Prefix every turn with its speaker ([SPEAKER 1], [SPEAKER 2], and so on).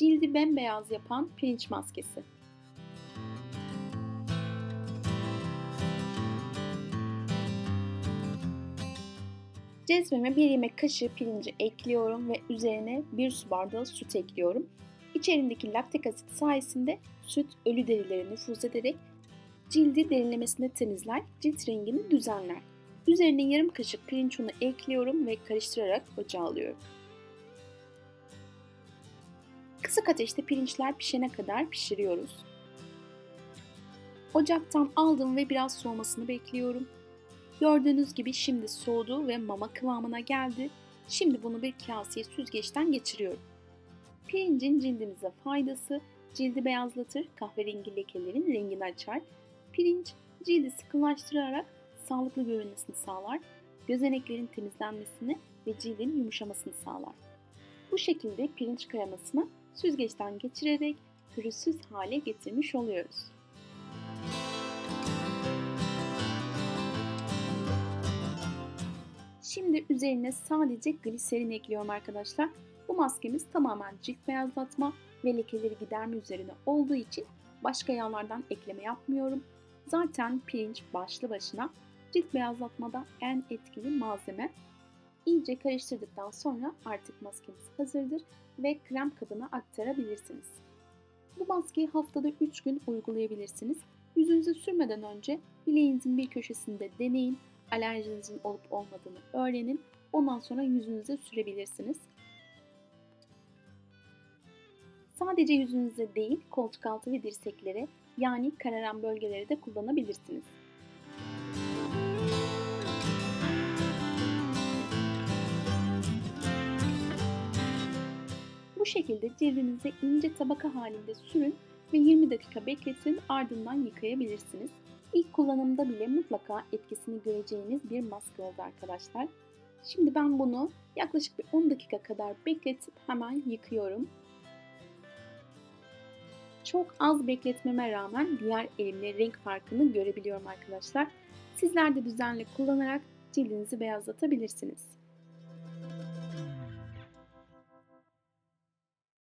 [SPEAKER 1] Cildi bembeyaz yapan pirinç maskesi. Cezveme bir yemek kaşığı pirinci ekliyorum ve üzerine bir su bardağı süt ekliyorum. İçerindeki laktik asit sayesinde süt ölü derileri nüfuz ederek cildi derinlemesine temizler, cilt rengini düzenler. Üzerine yarım kaşık pirinç unu ekliyorum ve karıştırarak ocağa alıyorum. Kısık ateşte pirinçler pişene kadar pişiriyoruz. Ocaktan aldım ve biraz soğumasını bekliyorum. Gördüğünüz gibi şimdi soğudu ve mama kıvamına geldi. Şimdi bunu bir kaseye süzgeçten geçiriyorum. Pirincin cildimize faydası cildi beyazlatır, kahverengi lekelerin rengini açar. Pirinç cildi sıkılaştırarak sağlıklı görünmesini sağlar, gözeneklerin temizlenmesini ve cildin yumuşamasını sağlar. Bu şekilde pirinç kremasını süzgeçten geçirerek pürüzsüz hale getirmiş oluyoruz. Şimdi üzerine sadece gliserin ekliyorum arkadaşlar. Bu maskemiz tamamen cilt beyazlatma ve lekeleri giderme üzerine olduğu için başka yağlardan ekleme yapmıyorum. Zaten pirinç başlı başına cilt beyazlatmada en etkili malzeme. İyice karıştırdıktan sonra artık maskemiz hazırdır ve krem kabına aktarabilirsiniz. Bu maskeyi haftada 3 gün uygulayabilirsiniz. Yüzünüze sürmeden önce bileğinizin bir köşesinde deneyin. Alerjinizin olup olmadığını öğrenin. Ondan sonra yüzünüze sürebilirsiniz. Sadece yüzünüze değil, koltuk altı ve dirseklere yani kararan bölgelere de kullanabilirsiniz. Bu şekilde cildinize ince tabaka halinde sürün ve 20 dakika bekletin ardından yıkayabilirsiniz. İlk kullanımda bile mutlaka etkisini göreceğiniz bir maske oldu arkadaşlar. Şimdi ben bunu yaklaşık bir 10 dakika kadar bekletip hemen yıkıyorum. Çok az bekletmeme rağmen diğer elimle renk farkını görebiliyorum arkadaşlar. Sizler de düzenli kullanarak cildinizi beyazlatabilirsiniz.